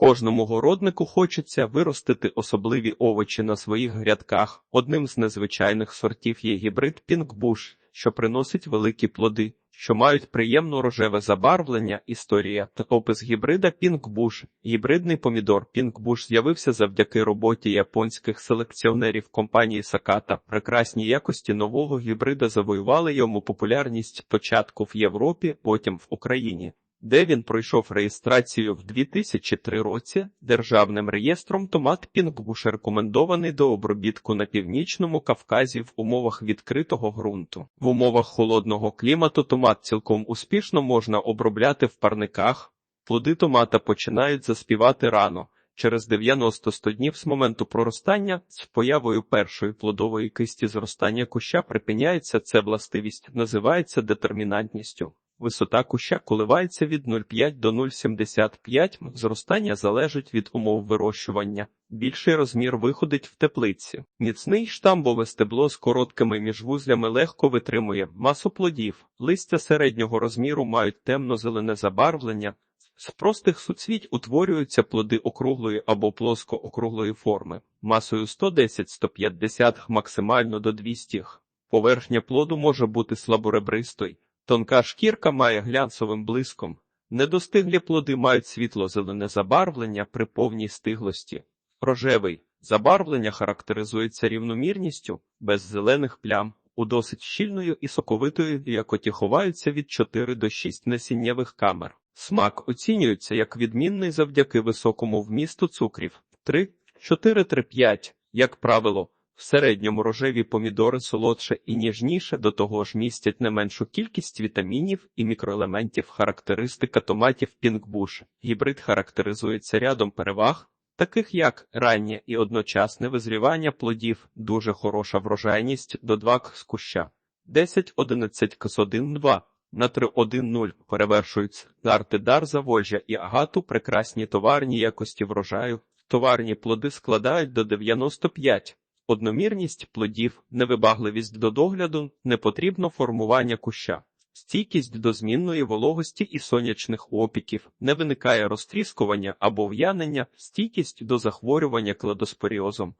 Кожному городнику хочеться виростити особливі овочі на своїх грядках. Одним з незвичайних сортів є гібрид Пінкбуш, що приносить великі плоди, що мають приємно рожеве забарвлення. Історія та опис гібрида Пінкбуш. Гібридний помідор Пінкбуш з'явився завдяки роботі японських селекціонерів компанії Саката. Прекрасні якості нового гібрида завоювали йому популярність спочатку в Європі, потім в Україні де він пройшов реєстрацію в 2003 році державним реєстром томат Пінгбуш рекомендований до обробітку на північному Кавказі в умовах відкритого ґрунту. В умовах холодного клімату томат цілком успішно можна обробляти в парниках. Плоди томата починають заспівати рано. Через 90-100 днів з моменту проростання з появою першої плодової кисті зростання куща припиняється. Це властивість називається детермінантністю. Висота куща коливається від 0,5 до 0,75. Зростання залежить від умов вирощування. Більший розмір виходить в теплиці. Міцний штамбове стебло з короткими міжвузлями легко витримує масу плодів. Листя середнього розміру мають темно-зелене забарвлення. З простих суцвіть утворюються плоди округлої або плоско-округлої форми, масою 110-150 г максимально до 200. Поверхня плоду може бути слаборебристою. Тонка шкірка має глянцевим блиском. Недостиглі плоди мають світло-зелене забарвлення при повній стиглості. Рожевий забарвлення характеризується рівномірністю, без зелених плям, у досить щільною і соковитою, якоті ховаються від 4 до 6 насіннєвих камер. Смак оцінюється як відмінний завдяки високому вмісту цукрів 3, 4, 3, 5, як правило. В середньому рожеві помідори солодше і ніжніше, до того ж містять не меншу кількість вітамінів і мікроелементів. Характеристика томатів Пінкбуш. Гібрид характеризується рядом переваг, таких як раннє і одночасне визрівання плодів, дуже хороша врожайність до 2 з куща, 10-11 кс 1-2. На 3-1-0 перевершуються Артидар Заволжя і агату прекрасні товарні якості врожаю. Товарні плоди складають до 95 одномірність плодів, невибагливість до догляду, непотрібно формування куща, стійкість до змінної вологості і сонячних опіків, не виникає розтріскування або в'янення, стійкість до захворювання кладоспоріозом,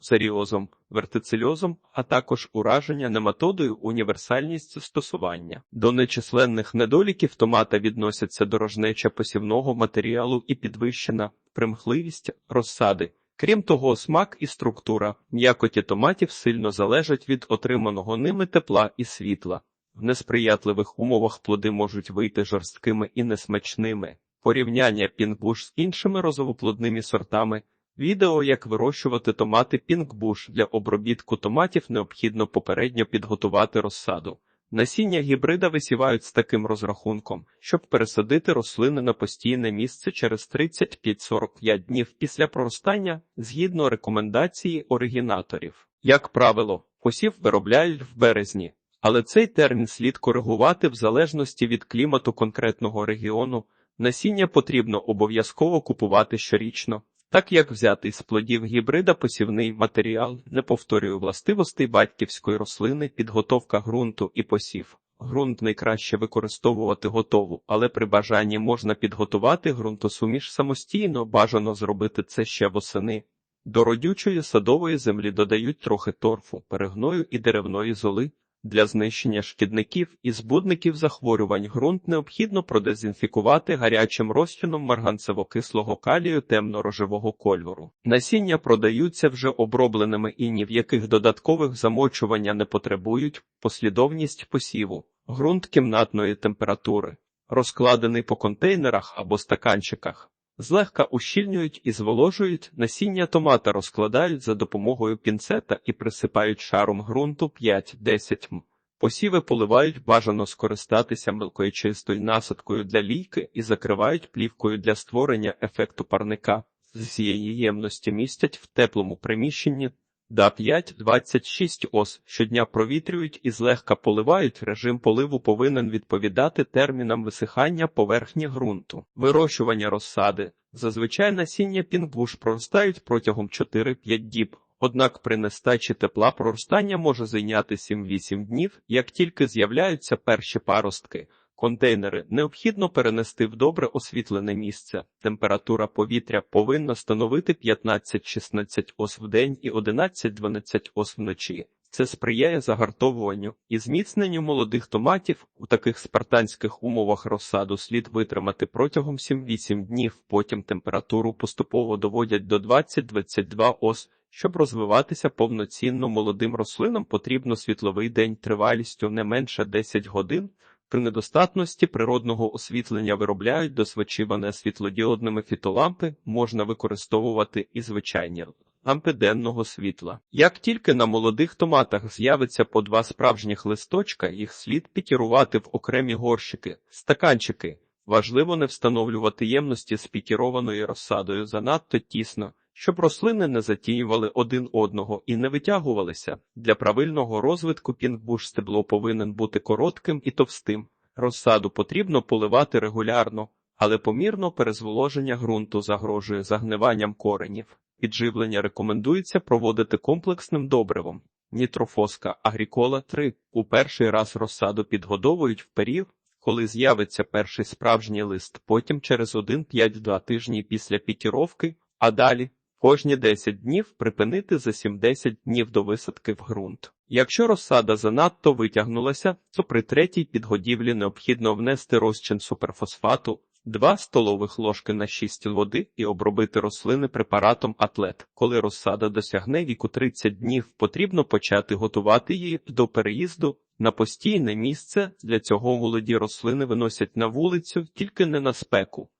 серіозом, вертицельозом, а також ураження нематодою універсальність застосування. До нечисленних недоліків томата відносяться дорожнеча посівного матеріалу і підвищена примхливість розсади. Крім того, смак і структура м'якоті томатів сильно залежать від отриманого ними тепла і світла. В несприятливих умовах плоди можуть вийти жорсткими і несмачними. Порівняння пінгбуш з іншими розовоплодними сортами. Відео, як вирощувати томати пінгбуш для обробітку томатів необхідно попередньо підготувати розсаду. Насіння гібрида висівають з таким розрахунком, щоб пересадити рослини на постійне місце через 35-45 днів після проростання згідно рекомендації оригінаторів. Як правило, посів виробляють в березні, але цей термін слід коригувати в залежності від клімату конкретного регіону. Насіння потрібно обов'язково купувати щорічно. Так як взятий з плодів гібрида посівний матеріал не повторює властивостей батьківської рослини, підготовка ґрунту і посів. Ґрунт найкраще використовувати готову, але при бажанні можна підготувати ґрунтосуміш самостійно, бажано зробити це ще восени. До родючої садової землі додають трохи торфу, перегною і деревної золи. Для знищення шкідників і збудників захворювань ґрунт необхідно продезінфікувати гарячим розчином марганцево-кислого калію темно-рожевого кольору. Насіння продаються вже обробленими і ні в яких додаткових замочування не потребують, послідовність посіву, ґрунт кімнатної температури, розкладений по контейнерах або стаканчиках. Злегка ущільнюють і зволожують, насіння томата розкладають за допомогою пінцета і присипають шаром ґрунту 5-10 м. Посіви поливають бажано скористатися мелкою чистою насадкою для лійки і закривають плівкою для створення ефекту парника. З цієї ємності містять в теплому приміщенні Да 5-26 ос щодня провітрюють і злегка поливають. Режим поливу повинен відповідати термінам висихання поверхні ґрунту. Вирощування розсади. Зазвичай насіння пінгбуш проростають протягом 4-5 діб. Однак при нестачі тепла проростання може зайняти 7-8 днів, як тільки з'являються перші паростки. Контейнери необхідно перенести в добре освітлене місце. Температура повітря повинна становити 15-16 ос в день і 11-12 ос вночі. Це сприяє загартовуванню і зміцненню молодих томатів. У таких спартанських умовах розсаду слід витримати протягом 7-8 днів. Потім температуру поступово доводять до 20-22 ос. Щоб розвиватися повноцінно молодим рослинам, потрібно світловий день тривалістю не менше 10 годин. При недостатності природного освітлення виробляють досвечиване світлодіодними фітолампи, можна використовувати і звичайні лампи денного світла. Як тільки на молодих томатах з'явиться по два справжніх листочка, їх слід пікірувати в окремі горщики, стаканчики. Важливо не встановлювати ємності з пікірованою розсадою занадто тісно, щоб рослини не затінювали один одного і не витягувалися. Для правильного розвитку пінгбуш стебло повинен бути коротким і товстим. Розсаду потрібно поливати регулярно, але помірно перезволоження ґрунту загрожує загниванням коренів. Підживлення рекомендується проводити комплексним добривом. Нітрофоска Агрікола 3 у перший раз розсаду підгодовують в період, коли з'явиться перший справжній лист, потім через 1-5-2 тижні після пікіровки, а далі кожні 10 днів припинити за 7-10 днів до висадки в ґрунт. Якщо розсада занадто витягнулася, то при третій підгодівлі необхідно внести розчин суперфосфату 2 столових ложки на 6 води і обробити рослини препаратом атлет. Коли розсада досягне віку 30 днів, потрібно почати готувати її до переїзду на постійне місце. Для цього молоді рослини виносять на вулицю, тільки не на спеку.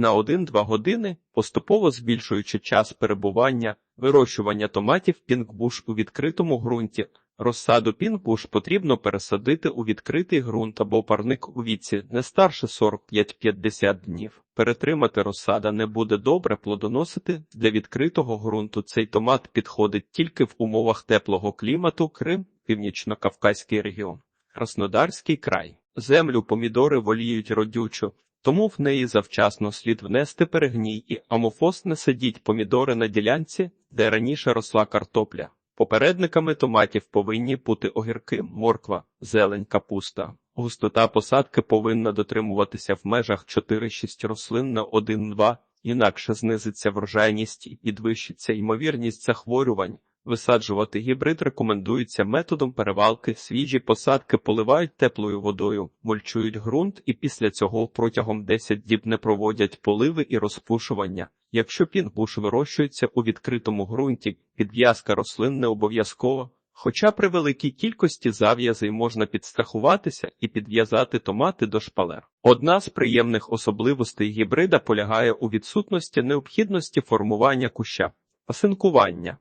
На 1-2 години, поступово збільшуючи час перебування, вирощування томатів пінгбуш у відкритому ґрунті, Розсаду пінкбуш потрібно пересадити у відкритий ґрунт або парник у віці не старше 45-50 днів. Перетримати розсада не буде добре плодоносити. Для відкритого ґрунту цей томат підходить тільки в умовах теплого клімату Крим, Північно-Кавказький регіон, Краснодарський край. Землю помідори воліють родючу, тому в неї завчасно слід внести перегній і амофос не сидіть помідори на ділянці, де раніше росла картопля. Попередниками томатів повинні бути огірки, морква, зелень, капуста. Густота посадки повинна дотримуватися в межах 4-6 рослин на 1-2, інакше знизиться врожайність і підвищиться ймовірність захворювань. Висаджувати гібрид рекомендується методом перевалки, свіжі посадки поливають теплою водою, мульчують ґрунт і після цього протягом 10 діб не проводять поливи і розпушування. Якщо пінгбуш вирощується у відкритому ґрунті, підв'язка рослин не обов'язково, хоча при великій кількості зав'язей можна підстрахуватися і підв'язати томати до шпалер. Одна з приємних особливостей гібрида полягає у відсутності необхідності формування куща, пасинкування.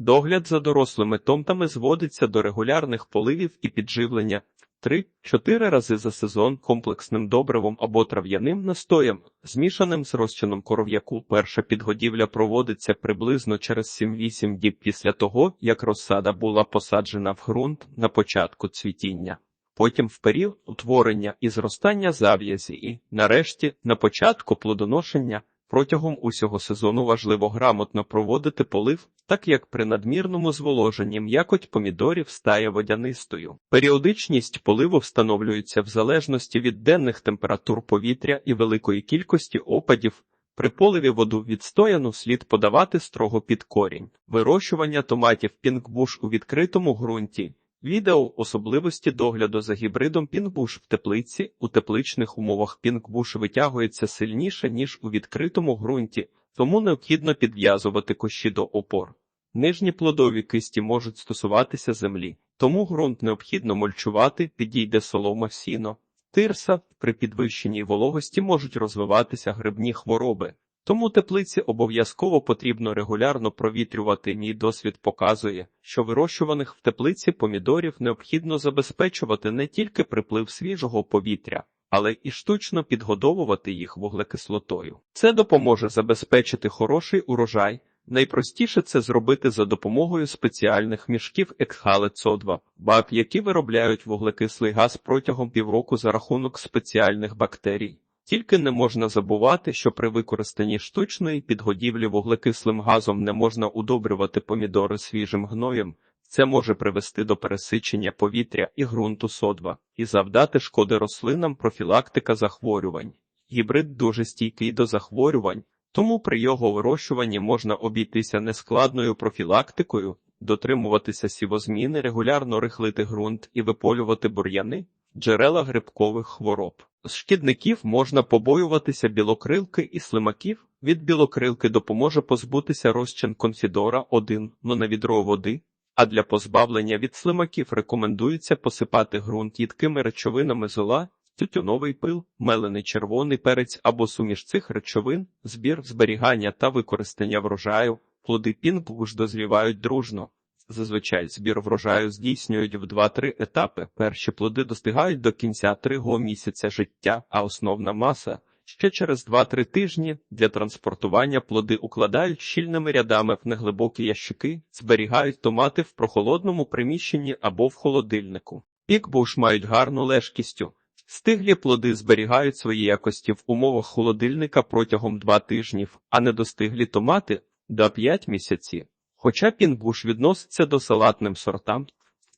Догляд за дорослими томтами зводиться до регулярних поливів і підживлення 3-4 рази за сезон комплексним добривом або трав'яним настоєм, змішаним з розчином коров'яку. Перша підгодівля проводиться приблизно через 7-8 діб після того, як розсада була посаджена в ґрунт на початку цвітіння. Потім в період утворення і зростання зав'язі і, нарешті, на початку плодоношення Протягом усього сезону важливо грамотно проводити полив, так як при надмірному зволоженні м'якоть помідорів стає водянистою. Періодичність поливу встановлюється в залежності від денних температур повітря і великої кількості опадів. При поливі воду відстояну слід подавати строго під корінь. Вирощування томатів пінгбуш у відкритому ґрунті Відео особливості догляду за гібридом пінгбуш в теплиці у тепличних умовах пінгбуш витягується сильніше, ніж у відкритому ґрунті, тому необхідно підв'язувати кущі до опор. Нижні плодові кисті можуть стосуватися землі, тому ґрунт необхідно мульчувати, підійде солома сіно. Тирса при підвищеній вологості можуть розвиватися грибні хвороби. Тому теплиці обов'язково потрібно регулярно провітрювати. Мій досвід показує, що вирощуваних в теплиці помідорів необхідно забезпечувати не тільки приплив свіжого повітря, але і штучно підгодовувати їх вуглекислотою. Це допоможе забезпечити хороший урожай. Найпростіше це зробити за допомогою спеціальних мішків ексхалецо-2, бак, які виробляють вуглекислий газ протягом півроку за рахунок спеціальних бактерій. Тільки не можна забувати, що при використанні штучної підгодівлі вуглекислим газом не можна удобрювати помідори свіжим гноєм. Це може привести до пересичення повітря і ґрунту содва і завдати шкоди рослинам профілактика захворювань. Гібрид дуже стійкий до захворювань, тому при його вирощуванні можна обійтися нескладною профілактикою, дотримуватися сівозміни, регулярно рихлити ґрунт і виполювати бур'яни, джерела грибкових хвороб. З шкідників можна побоюватися білокрилки і слимаків. Від білокрилки допоможе позбутися розчин конфідора 1 но на відро води, а для позбавлення від слимаків рекомендується посипати ґрунт їдкими речовинами зола, тютюновий пил, мелений червоний перець або суміш цих речовин, збір, зберігання та використання врожаю. Плоди пінгбуш дозрівають дружно. Зазвичай збір врожаю здійснюють в 2-3 етапи. Перші плоди достигають до кінця 3 місяця життя, а основна маса ще через 2-3 тижні для транспортування плоди укладають щільними рядами в неглибокі ящики, зберігають томати в прохолодному приміщенні або в холодильнику. Пікбуш мають гарну лежкістю. Стиглі плоди зберігають свої якості в умовах холодильника протягом 2 тижнів, а недостиглі томати до 5 місяців. Хоча пінгбуш відноситься до салатним сортам,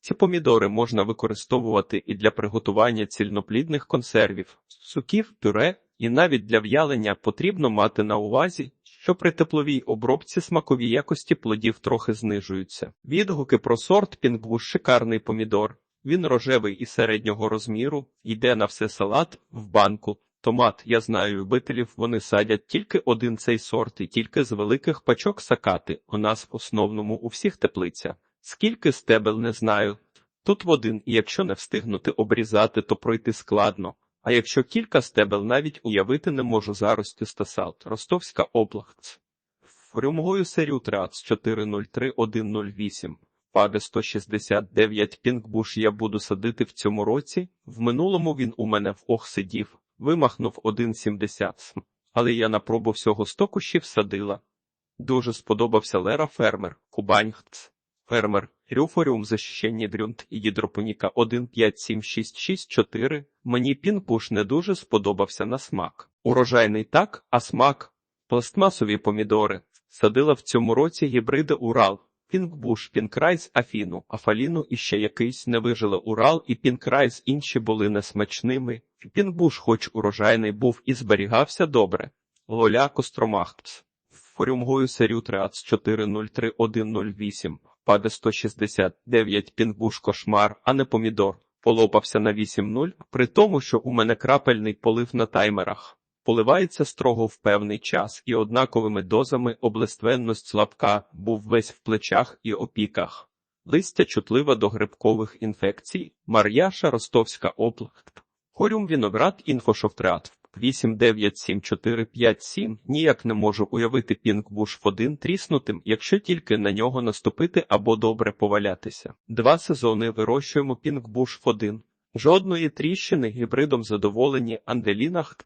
ці помідори можна використовувати і для приготування цільноплідних консервів, суків, пюре, і навіть для в'ялення потрібно мати на увазі, що при тепловій обробці смакові якості плодів трохи знижуються. Відгуки про сорт пінгбуш шикарний помідор. Він рожевий і середнього розміру, йде на все салат в банку. Томат, я знаю любителів, вони садять тільки один цей сорт і тільки з великих пачок сакати. У нас в основному у всіх теплиця. Скільки стебел не знаю. Тут в один, і якщо не встигнути обрізати, то пройти складно. А якщо кілька стебел навіть уявити не можу зарості стасалт. Ростовська область. Фрюмгою серію Трац 403108. Паде 169 пінгбуш я буду садити в цьому році. В минулому він у мене в ох сидів, вимахнув 1,70 але я на пробу всього 100 кущів садила. Дуже сподобався Лера Фермер, Кубаньхц. Фермер, Рюфоріум защищені дрюнт і гідропоніка 157664. Мені пінпуш не дуже сподобався на смак. Урожайний так, а смак. Пластмасові помідори. Садила в цьому році гібриди Урал. Пінкбуш, Пінкрайс, Афіну, Афаліну і ще якийсь не вижили Урал і Пінкрайс інші були несмачними. Пінкбуш, хоч урожайний був і зберігався добре. Лоля Костромахпс. Форюмгою серію Трац 403108. Паде 169 пінгбуш кошмар, а не помідор. Полопався на 8-0, при тому, що у мене крапельний полив на таймерах. Поливається строго в певний час і однаковими дозами облиственність слабка, був весь в плечах і опіках. Листя чутлива до грибкових інфекцій, Мар'яша Ростовська область. Хорюм Віноград інфошофтреат 897457 ніяк не можу уявити пінгбуш в один тріснутим, якщо тільки на нього наступити або добре повалятися. Два сезони вирощуємо пінгбуш в один. Жодної тріщини гібридом задоволені Анделінах.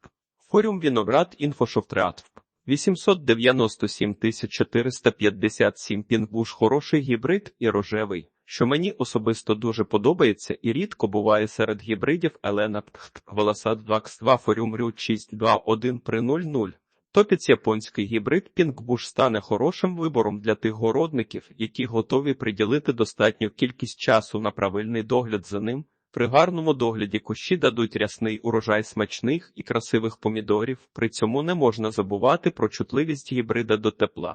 Форум Віноград інфошофтреат 897 457 пінгбуш хороший гібрид і рожевий що мені особисто дуже подобається і рідко буває серед гібридів Елена Волосад 2 Форюм Рю 621 при 00. Топіць японський гібрид Пінгбуш стане хорошим вибором для тих городників, які готові приділити достатню кількість часу на правильний догляд за ним. При гарному догляді кущі дадуть рясний урожай смачних і красивих помідорів, при цьому не можна забувати про чутливість гібрида до тепла.